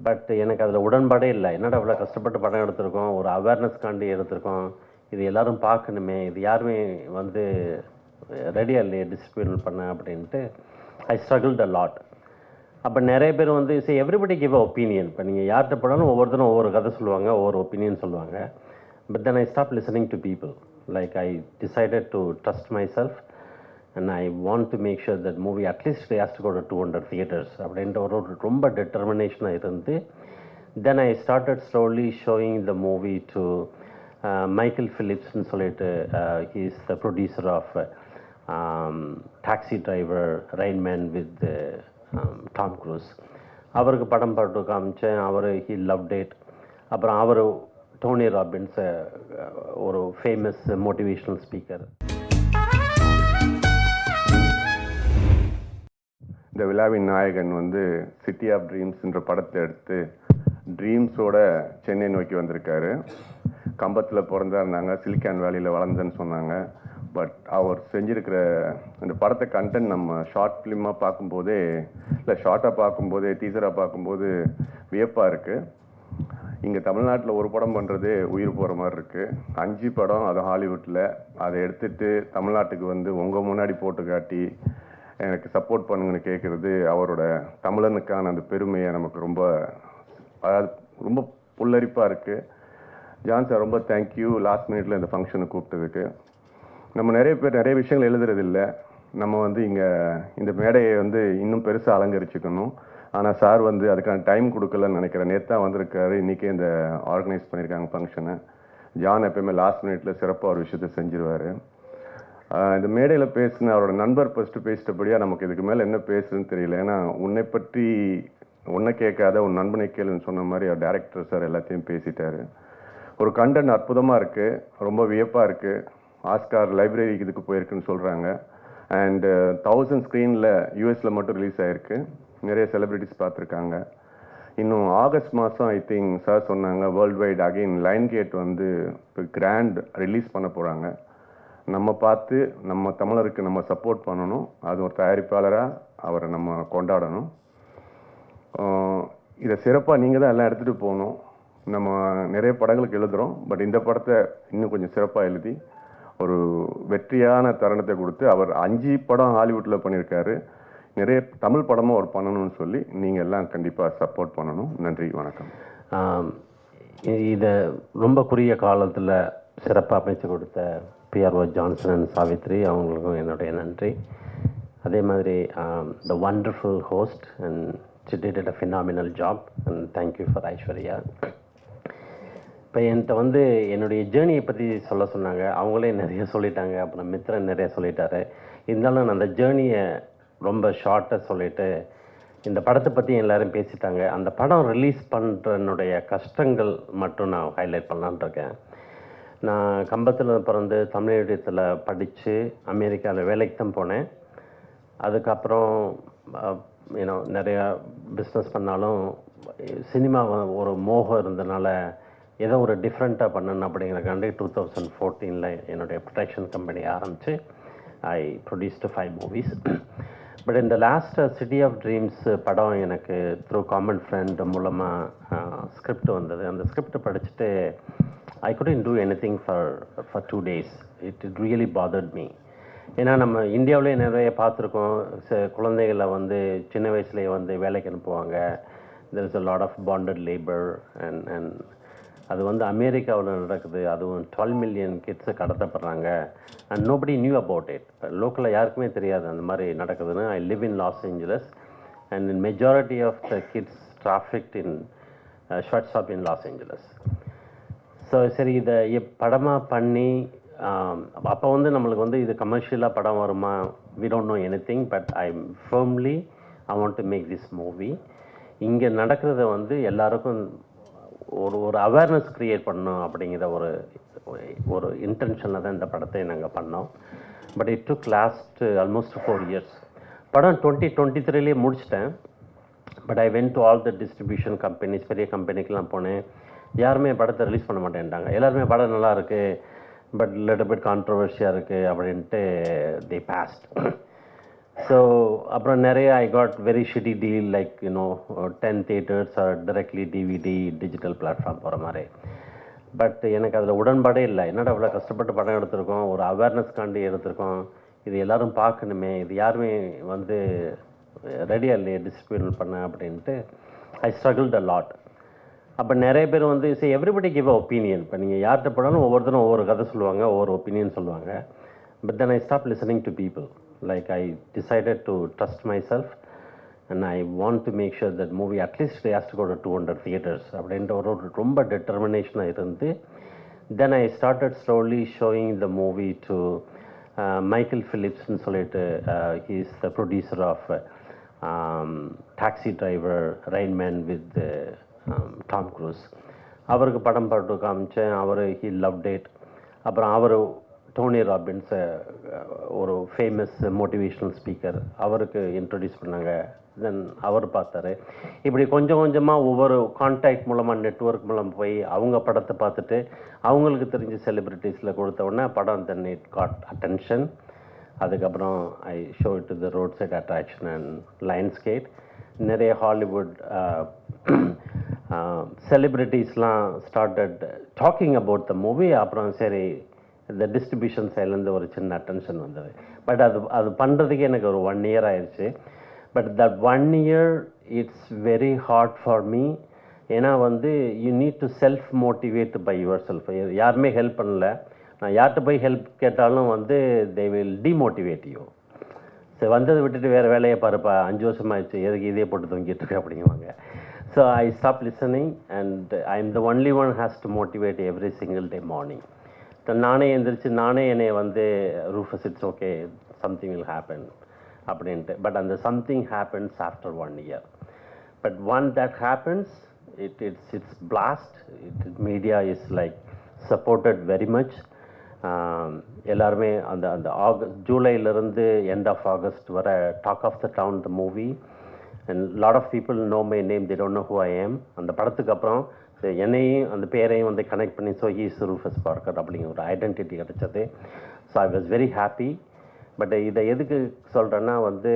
But எனக்கு அதில் உடன்பாடே இல்லை. என்னடா இவ்வளோ கஷ்டப்பட்டு படம் எடுத்திருக்கோம்? ஒரு அவேர்னஸ்க்காண்டி எடுத்திருக்கோம். இது எல்லாரும் பார்க்கணுமே. இது யாருமே வந்து ரெடியாக இல்லையே டிஸ்ட்ரிபியூட் பண்ண அப்படின்ட்டு ஐ ஸ்ட்ரகிள் த லாட் அப்போ நிறைய பேர் வந்து சரி எவ்ரிபடி கிவ் அ ஒப்பீனியன் இப்போ நீங்கள் யார்கிட்ட போனாலும் ஒவ்வொருத்தரும் ஒவ்வொரு கதை சொல்லுவாங்க ஒவ்வொரு ஒப்பீனியன் சொல்லுவாங்க. But then I stop listening to people like I decided to trust myself and I want to make sure that movie at least has to go to hundred theatres அப்படின்ற ஒரு ரொம்ப டெட்டர்மினேஷனாக இருந்து then I started slowly showing the movie to Michael ஃபிலிப்ஸ்னு சொல்லிட்டு is the producer of Taxi Driver Rain Man with Tom Cruise அவருக்கு படம் பாட்டு காமிச்சேன் அவர் ஹி லவ் டேட் அப்புறம் அவர் டோனி ராபின்ஸ் ஒரு ஃபேமஸ் மோட்டிவேஷ்னல் ஸ்பீக்கர் இந்த விழாவின் நாயகன் வந்து சிட்டி ஆஃப் ட்ரீம்ஸ்ன்ற படத்தை எடுத்து ட்ரீம்ஸோட சென்னை நோக்கி வந்திருக்காரு. கம்பத்தில் பிறந்தாருந்தாங்க சிலிக்கான் வேலியில் வளர்ந்தேன்னு சொன்னாங்க. பட் அவர் செஞ்சிருக்கிற அந்த படத்தை கண்டென்ட் நம்ம ஷார்ட் ஃபிலிமாக பார்க்கும்போதே இல்லை ஷார்ட்டாக பார்க்கும்போதே டீசராக பார்க்கும்போது வியப்பாக இருக்குது இங்கே தமிழ்நாட்டில் ஒரு படம் பண்ணுறதே உயிர் போகிற மாதிரி இருக்குது அஞ்சு படம் அது ஹாலிவுட்டில் அதை எடுத்துகிட்டு தமிழ்நாட்டுக்கு வந்து உங்கள் முன்னாடி போட்டு காட்டி எனக்கு சப்போர்ட் பண்ணுங்கன்னு கேட்குறது அவரோட தமிழனுக்கான அந்த பெருமையை நமக்கு ரொம்ப அதாவது ரொம்ப புல்லரிப்பாக இருக்குது ஜான் சார் ரொம்ப தேங்க்யூ லாஸ்ட் மினிட்ல இந்த ஃபங்க்ஷனை கூப்பிட்டதுக்கு. நம்ம நிறைய பேர் நிறைய விஷயங்கள் எழுதுறது நம்ம வந்து இங்கே இந்த மேடையை வந்து இன்னும் பெருசாக அலங்கரிச்சுக்கணும். ஆனால் சார் வந்து அதுக்கான டைம் கொடுக்கலன்னு நினைக்கிறேன். நேற்று தான் வந்திருக்காரு. இன்றைக்கே இந்த ஆர்கனைஸ் பண்ணியிருக்காங்க ஃபங்க்ஷனை ஜான் எப்பயுமே லாஸ்ட் மினிட்ல சிறப்பாக ஒரு விஷயத்தை செஞ்சிருவார். இந்த மேடையில் பேசின அவரோட நண்பர் ஃபஸ்ட்டு பேசிட்டபடியாக நமக்கு இதுக்கு மேலே என்ன பேசுதுன்னு தெரியல. ஏன்னா உன்னை பற்றி உன்னை கேட்காத உன் நண்பனை கேளுன்னு சொன்ன மாதிரி அவர் டேரக்டர் சார் எல்லாத்தையும் பேசிட்டாரு. ஒரு கண்டென்ட் அற்புதமாக இருக்குது ரொம்ப வியப்பாக இருக்குது ஆஸ்கார் லைப்ரரிக்கு இதுக்கு போயிருக்குன்னு சொல்கிறாங்க அண்டு தௌசண்ட் ஸ்க்ரீனில் யூஎஸில் மட்டும் ரிலீஸ் ஆயிருக்கு. நிறைய செலிப்ரிட்டிஸ் பார்த்துருக்காங்க. இன்னும் ஆகஸ்ட் மாதம் ஐ திங்க் சார் சொன்னாங்க world wide again Lionsgate வந்து இப்போ கிராண்ட் ரிலீஸ் பண்ண போகிறாங்க நம்ம பார்த்து நம்ம தமிழருக்கு நம்ம சப்போர்ட் பண்ணணும். அது ஒரு தயாரிப்பாளராக அவரை நம்ம கொண்டாடணும். இதை சிறப்பாக நீங்கள் தான் எல்லாம் எடுத்துகிட்டு போகணும். நம்ம நிறைய படங்களுக்கு எழுதுகிறோம் பட் இந்த படத்தை இன்னும் கொஞ்சம் சிறப்பாக எழுதி ஒரு வெற்றியான தருணத்தை கொடுத்து அவர் அஞ்சு படம் ஹாலிவுட்டில் பண்ணியிருக்காரு. நிறைய தமிழ் படமும் அவர் பண்ணணும்னு சொல்லி நீங்கள் எல்லாம் கண்டிப்பாக சப்போர்ட் பண்ணணும். நன்றி வணக்கம். இதை ரொம்ப குறுகிய காலத்தில் சிறப்பாக அமைச்சு கொடுத்த பிஆர்ஓ ஜான்சன் அண்ட் சாவித்ரி அவங்களுக்கும் என்னுடைய நன்றி. அதே மாதிரி the wonderful host and she a phenomenal job and thank you for Aishwarya இப்போ என்கிட்ட வந்து என்னுடைய ஜேர்னியை பற்றி சொல்ல சொன்னாங்க. அவங்களே நிறைய சொல்லிட்டாங்க. அப்புறம் மித்ரன் நிறைய சொல்லிட்டாரு. இருந்தாலும் நான் அந்த ஜேர்னியை ரொம்ப ஷார்ட்டாக சொல்லிவிட்டு இந்த படத்தை பற்றி எல்லோரும் பேசிட்டாங்க. அந்த படம் ரிலீஸ் பண்ணுறனுடைய கஷ்டங்கள் மட்டும் நான் ஹைலைட் பண்ணலான்னு இருக்கேன். நான் கம்பத்தில் பிறந்து தமிழ் மீடியத்தில் படித்து அமெரிக்காவில் வேலைக்கு தான் போனேன். அதுக்கப்புறம் ஏன்னோ நிறையா பிஸ்னஸ் பண்ணாலும் சினிமா ஒரு மோகம் இருந்தனால ஏதோ ஒரு டிஃப்ரெண்ட்டாக பண்ணணும் அப்படிங்கிறக்காண்டி டூ தௌசண்ட் ஃபோர்டீனில் என்னுடைய ப்ரொடக்ஷன் கம்பெனி ஆரம்பித்து I produced five movies but இந்த லாஸ்ட் சிட்டி ஆஃப் ட்ரீம்ஸ் படம் எனக்கு த்ரூ காமன் ஃப்ரெண்ட் மூலமாக ஸ்கிரிப்ட் வந்தது. அந்த ஸ்கிரிப்ட் படிச்சுட்டு I couldn't do anything for for two days it it really bothered me ஏன்னா நம்ம இந்தியாவிலே நிறைய பார்த்துருக்கோம். ச- குழந்தைகளை வந்து சின்ன வயசுலேயே வந்து வேலைக்கு அனுப்புவாங்க. There is a lot of bonded labour and and அது வந்து அமெரிக்காவில் நடக்குது. அதுவும் டுவெல் மில்லியன் கிட்ஸை கடத்தப்படுறாங்க. And nobody knew about it லோக்கலில் யாருக்குமே தெரியாது அந்த மாதிரி நடக்குதுன்னு. I live in Los Angeles and in majority of the kids trafficked in short shop in Los Angeles so சரி இதை படமாக பண்ணி அப்போ வந்து நம்மளுக்கு வந்து இது கமர்ஷியலாக படம் வருமா? We don't know anything but I firmly I want to make this movie இங்கே நடக்கிறத வந்து எல்லாருக்கும் ஒரு ஒரு அவேர்னஸ் க்ரியேட் பண்ணணும் அப்படிங்கிற ஒரு ஒரு இன்டென்ஷனில் தான் இந்த படத்தை நாங்கள் பண்ணோம். But it took last almost four years படம் டுவெண்ட்டி டுவெண்ட்டி த்ரீலேயே முடிச்சிட்டேன். But I went to all the distribution companies பெரிய கம்பெனிக்கெலாம் போனேன். யாருமே படத்தை ரிலீஸ் பண்ண மாட்டேன்ட்டாங்க. எல்லாருமே படம் நல்லா இருக்குது பட் லிட்டில் பிட் கான்ட்ரவர்ஷியாக இருக்குது அப்படின்ட்டு தி பாஸ்ட் ஸோ அப்புறம் நிறைய I got very shitty deal like you know ten theatres are directly DVD digital platform போகிற மாதிரி. பட் எனக்கு அதில் உடன்பாடே இல்லை. என்னடா அவ்வளோ கஷ்டப்பட்டு படம் எடுத்திருக்கோம்? ஒரு அவேர்னஸ்க்காண்டி எடுத்திருக்கோம். இது எல்லாரும் பார்க்கணுமே. இது யாருமே வந்து ரெடியாக இல்லையே டிஸ்ட்ரிபியூட் பண்ண அப்படின்ட்டு ஐ ஸ்ட்ரகிள்ட் அ லாட் அப்போ நிறைய பேர் வந்து சரி எவ்ரிபடி கிவ் அ ஒப்பீனியன் இப்போ நீங்கள் யார்கிட்ட போனாலும் ஒவ்வொருத்தரும் ஒவ்வொரு கதை சொல்லுவாங்க ஒவ்வொரு ஒப்பீனியன் சொல்லுவாங்க. But then I stop listening to people like I decided to trust myself and I want to make sure that movie at least has to two hundred theatres அப்படின்ற ஒரு ஒரு ரொம்ப டிட்டர்மினேஷனாக இருந்து then I started slowly showing the movie to Michael ஃபிலிப்ஸ்னு சொல்லிட்டு he's the producer of taxi driver rain man with Tom Cruise. அவருக்கு படம் பாட்டு காமிச்சேன். அவர் ஹி லவ் டேட் அப்புறம் அவர் டோனி ராபின்ஸ் ஒரு ஃபேமஸ் மோட்டிவேஷ்னல் ஸ்பீக்கர் அவருக்கு இன்ட்ரடியூஸ் பண்ணாங்க. தென் அவர் பார்த்தாரு. இப்படி கொஞ்சம் கொஞ்சமாக ஒவ்வொரு கான்டாக்ட் மூலமாக நெட்வொர்க் மூலம் போய் அவங்க படத்தை பார்த்துட்டு அவங்களுக்கு தெரிஞ்ச செலிப்ரிட்டிஸில் கொடுத்த உடனே படம் தென் இட் காட் அட்டென்ஷன் அதுக்கப்புறம் I show to the roadside attraction and Lionsgate நிறைய Hollywood செலிப்ரிட்டிஸ்லாம் started talking about the movie அப்புறம் சரி இந்த டிஸ்ட்ரிபியூஷன் சைட்லேருந்து ஒரு சின்ன அட்டென்ஷன் வந்தது. பட் அது அது பண்ணுறதுக்கு எனக்கு ஒரு ஒன் இயர் ஆயிடுச்சு but that one year it's very hard for me ஏன்னா வந்து you need to self motivate by yourself யாருமே ஹெல்ப் பண்ணல. நான் யார்கிட்ட போய் ஹெல்ப் கேட்டாலும் வந்து தே வில் டிமோட்டிவேட் யூ சரி வந்ததை விட்டுட்டு வேறு வேலையை பாருப்பா. அஞ்சு வருஷம் ஆயிடுச்சு எதுக்கு இதே போட்டு தொங்கிட்டு இருக்க அப்படிங்குவாங்க. So I listening listening and I am the only one has to motivate every single day morning நானே எந்திரிச்சு நானே என்னை வந்து Rufus it's okay something will happen அப்படின்ட்டு. பட் அந்த something happens after one year but one that happens it it's it's blast it media is like supported very much எல்லாருமே அந்த அந்த ஆகஸ்ட் ஜூலையிலேருந்து எண்ட் ஆஃப் ஆகஸ்ட் வர talk of the town the movie and lot of people know my name they don't know who I am அந்த படத்துக்கு அப்புறம் என்னையும் அந்த பேரையும் வந்து கனெக்ட் பண்ணி ஸோ ஹீஸ் ரூஃபஸ் பார்க்கர் அப்படிங்கிற ஒரு ஐடென்டிட்டி கிடச்சது. So I was very happy but இதை எதுக்கு சொல்கிறேன்னா வந்து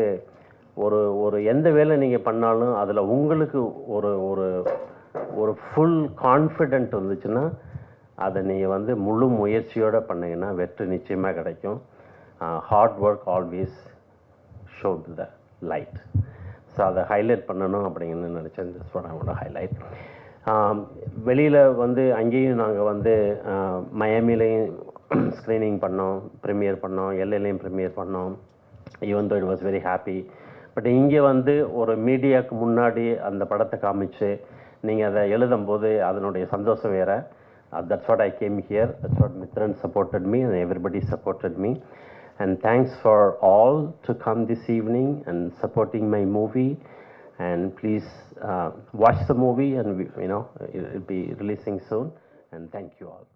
ஒரு ஒரு எந்த வேலை நீங்கள் பண்ணாலும் அதில் உங்களுக்கு ஒரு ஒரு ஒரு ஃபுல் கான்ஃபிடென்ட் இருந்துச்சுன்னா அதை நீங்கள் வந்து முழு முயற்சியோடு பண்ணிங்கன்னா வெற்றி நிச்சயமாக கிடைக்கும். Hard work always show the light so அதை ஹைலைட் பண்ணணும் அப்படிங்கன்னு நினச்சேன். திஸ் ஒன் ஹைலைட் வெளியில் வந்து அங்கேயும் நாங்கள் வந்து மயமிலையும் ஸ்க்ரீனிங் பண்ணோம் ப்ரீமியர் பண்ணோம் எல்லையிலையும் ப்ரீமியர் பண்ணோம். Even though it was very happy but இங்கே வந்து ஒரு மீடியாவுக்கு முன்னாடி அந்த படத்தை காமிச்சு நீங்கள் அதை எழுதும்போது அதனுடைய சந்தோஷம் வேறு. That's what I came here that's what Mithran supported me and everybody supported me and thanks for all to come this evening and supporting my movie. And please uh, watch the movie and you know it will be releasing soon. And thank you all